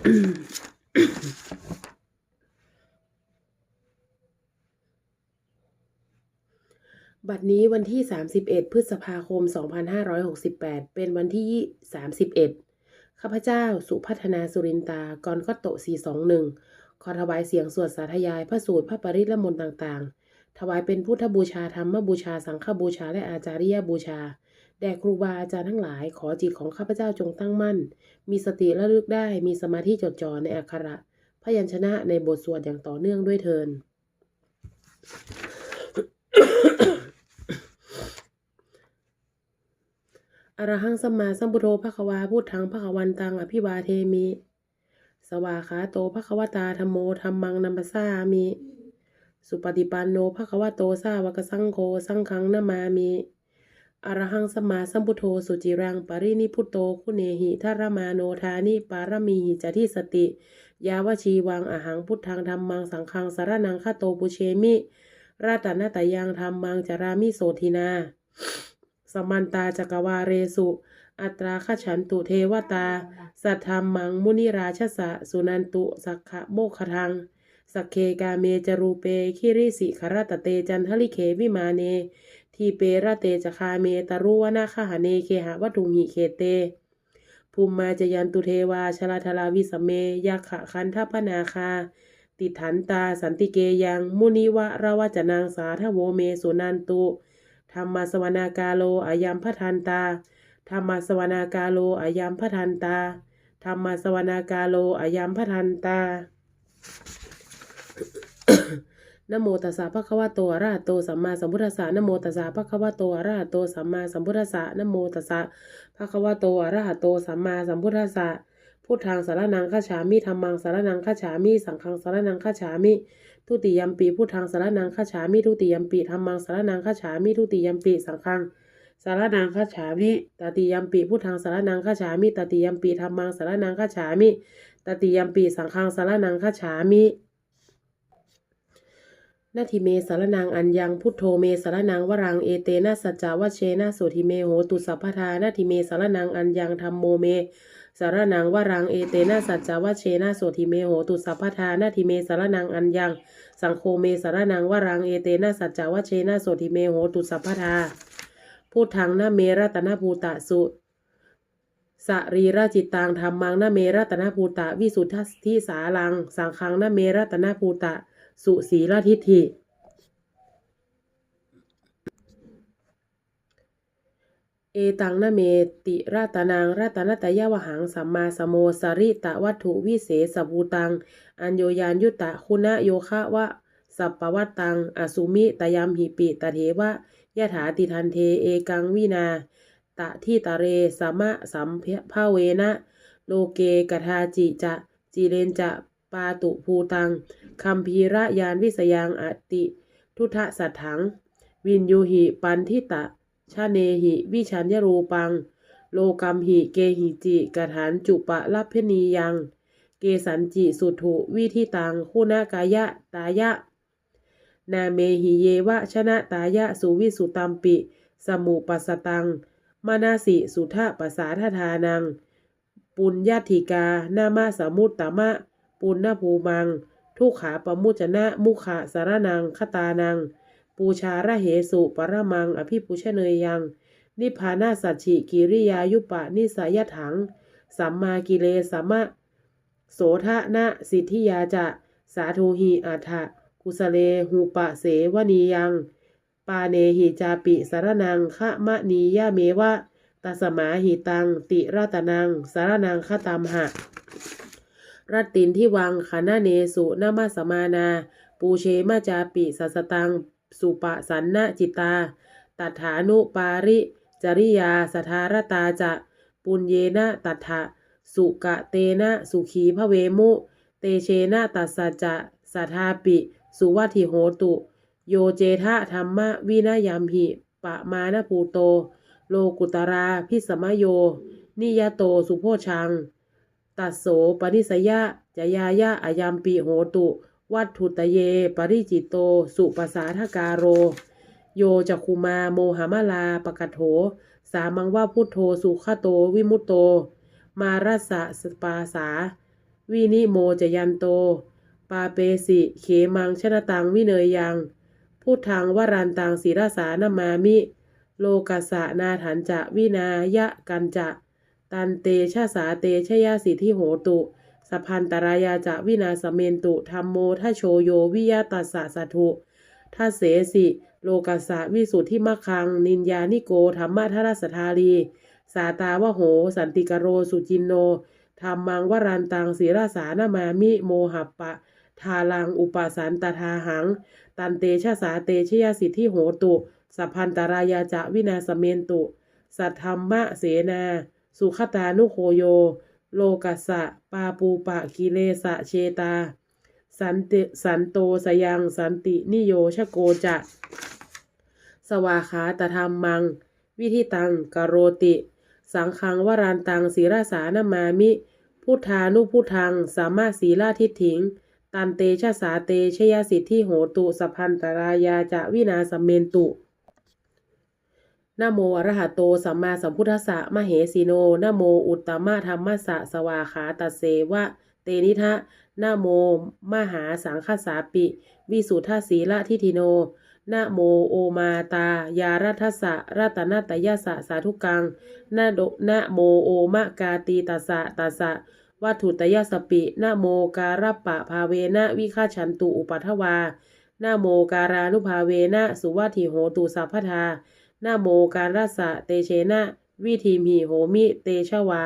บัดนี้วันที่ 31 พฤษภาคม 2568 เป็นวันที่ 31 ข้าพเจ้าสุพัฒนาสุรินตากรก็โต421 ขอถวายเสียงสวดสาธยายพระสูตรพระปริตและมนต์ต่างๆ ถวายเป็นพุทธบูชาธรรมบูชาสังฆบูชาและอาจาริยบูชา แด่ครูบาอาจารย์ทั้งหลาย ขอจิตของข้าพเจ้าจงตั้งมั่น มีสติระลึกได้ มีสมาธิจดจ่อในอักขระ พยัญชนะในบทสวดอย่างต่อเนื่องด้วยเทินอรหังสัมมาสัมพุทโธภควาพูดทังภควันตังอภิวาเทมิ สวาขาโตภควตาธรรมโมธรรมังนัมปสามิ สุปฏิปันโนภควโตสาวกสังโฆสังฆังนามามิ อรหังสมาสัมพุโธสุจิรังปรินิพุโตคุเนหิทารมาโนทานิปารมีหิจทิสติ ยาวชีวังอาหังพุทธังธรรมังสังฆังสารนังคาโตปุเชมิราตนาตยังธรรมังจารามิโสทินาสมันตาจักวาเรสุ อัตราขฉันตุเทวตา สัทธรรมังมุนิราชสะสุนันตุสักขะโมคทังสักเคกาเมจรูเป คิริสิขรตเตจันทลิเขวิมาเน ทีเประเตจคาเมตรุวนาคหเนเคหะวัตุหิเคเต ภูมิมาจยันตุเทวาชลาทลาวิสเมยักขะคันทพนาคา ติถันตาสันติเกยังมุนิวะระวจนางสาทโวเมสุนันตุธรรมสวนากาโลอายัมพทันตาธรรมสวนากาโลอายัมพทันตาธรรมสวนากาโลอายัมพทันตา นโมตัสสะภะคะวะโตอะระหะโตสัมมาสัมพุทธัสสะนโมตัสสะภะคะวะโตอะระหะโตสัมมาสัมพุทธัสสะนโมตัสสะภะคะวะโตอะระหะโตสัมมาสัมพุทธัสสะพุทธังสารนังคัจฉามิธัมมังสารนังคัจฉามิสังฆังสารนังคัจฉามิทุติยมปีพุทธังสารนังคัจฉามิทุติยมปีธัมมังสารนังคัจฉามิทุติยมปีสังฆังสารนังคัจฉามิตติยมปีพุทธังสารนังคัจฉามิตติยมปีธัมมังสารนังคัจฉามิตติยมปีสังฆังสารนังคัจฉามิ นาทิเมสารนังอัญญังพุทโธเมสารนังวรังเอเตนะสัจจาวเชนะโสทิเมโหตุสัพพทานาทิเมสารนังอัญญังธรรมโมเมสารนังวรังเอเตนะสัจจาวเชนะโสทิเมโหตุสัพพทานาทิเมสารนังอัญญังสังโฆเมสารนังวรังเอเตนะสัจจาวเชนะโสทิเมโหตุสัพพทาพูดทางนาเมรัตนภูตะสุสรีราจิตตังธรรมังนาเมรัตนภูตะวิสุทธิสาลัง สังฆังนาเมรัตนภูตะ สุสีลทิฏฐิ เอตังนะเมติราตนางราตนตยาวหังสัมมาสโมสริตะวัตถุวิเศษภูตัง อัญโยยานยุตตะคุณะโยคะวะสัพปวัตตัง อสุมิตยามหิปิตเทวะยะถาติทันเทเอกังวินา ตะที่ตะเรสมะสัมภาเวนะ โลเกกทาจิจะจิเรนจะ ปาตุภูตังคัมภีระยานวิสยังอติ ทุทะสัทถัง วินยูหิ ปันทิตะ ชาเนหิ วิชัญญรูปัง โลกัมหิ เกหิจิกฐานจุปะลัพเพนียัง เกสันจิสุถุวิธิตัง คุณากายะ ตายะ นาเมหิเยวะชนะตายะ สุวิสุตัมปิ สมุปัสสตัง มานาสิสุทะปสาทธานัง ปุญญาธิกา นามาสมุตตมะ ปุณณภูมัง ทุขาปมุจนะมุขะสารนังคตานัง ปูชาระเหสุปรมัง อภิปุชเนยยัง นิพานาสัจฉิกิริยายุปะนิสายถัง สัมมากิเลสัมะโสทะนะสิทธิยาจะ สาธุหิอัฏฐะกุสเลหูปะเสวนียัง ปาเนหิจาปิสารนังคะมะนียะเมวะตัสมาหิตัง ติรัตนัง สารนังคตามหะ รัตตินที่วังคณะเนสุนามาสมานา ปูเชมาจาปิสัสตัง สุปะสันนะจิตา ตัฐานุปาริ จริยาสทารตาจะ ปุญเยนะตัถะสุกะเตนะสุขีพระเวมุ เตเชนะตัสจะสัทาปิ สุวัติโหตุ โยเจทะธรรมะวินายามหิ ปะมานะภูโต โลกุตราพิสมโย นิยโตสุโพชัง ตัสโสปนิสยะจยายะอายามปีโหตุ วัตถุตเย ปริจิตโต สุปสาทการโร โยจักคุมาโมหามาลาปกโถ สามังว่าพุทโธสุขโตวิมุตโต มารัสสะสปาสา วินิโมจยันโต ปาเปสิเขมังชนะตังวิเนยยังพุทธังวรันตังศิรสานามามิ โลกสสะนาถันจะวินายะกันจะ ตันเตชะสาเตชยาสิทธิโหตุสพันตรายาจะวินาสเมนตุธรรมโมทโชโยวิยาตัสสะสัทุทัเสสิ โลกัสสะวิสุทธิมะคัง นินยานิโกธรรมะทรัสธารีสาตาวโห สันติกโรสุจินโนธรรมังวรันตังศีรสานามามิโมหัปปะ ทาลังอุปสันตทาหัง ตันเตชะสาเตชยสิทธิโหตุ สัพพันตรายาจะวินาสเมนตุ สัทธรรมะเสนา สุขตานุโคโย โลกัสะปาปูปะกิเลสะเชตา สันติสันโตสยังสันตินิโยชโกจะ สวาขาตธรรมมัง วิธิตังกโรติ สังคังวรานตังศีราสานามามิ พุทธานุพุทธังสามารถศีลาทิฏฐิงตันเตชะสาเตชยสิทธิโหตุสพพันตรายาจะวินาสเมนตุ นโมอระหะโตสัมมาสัมพุทธัสสะมะเหสีโนนโมอุตตมะธรรมัสสะสวาขาตัสเสวะ เตนิทะนโมมหาสังคสาปิ วิสุทธสีละทิทิโนนโมโอมาตายารัทสะรัตนตยสสะสาธุกังนะโดนโมโอมะกาตีตัสะตัสะวัตถุตยสปินโมการัปะภาเวนะวิฆาชันตุอุปัทวานะโมการานุภาเวนะสุวัติโหตุสัพพทา นาโมการัสสะเตเชนะ วิธีมีโหมิ เตชวา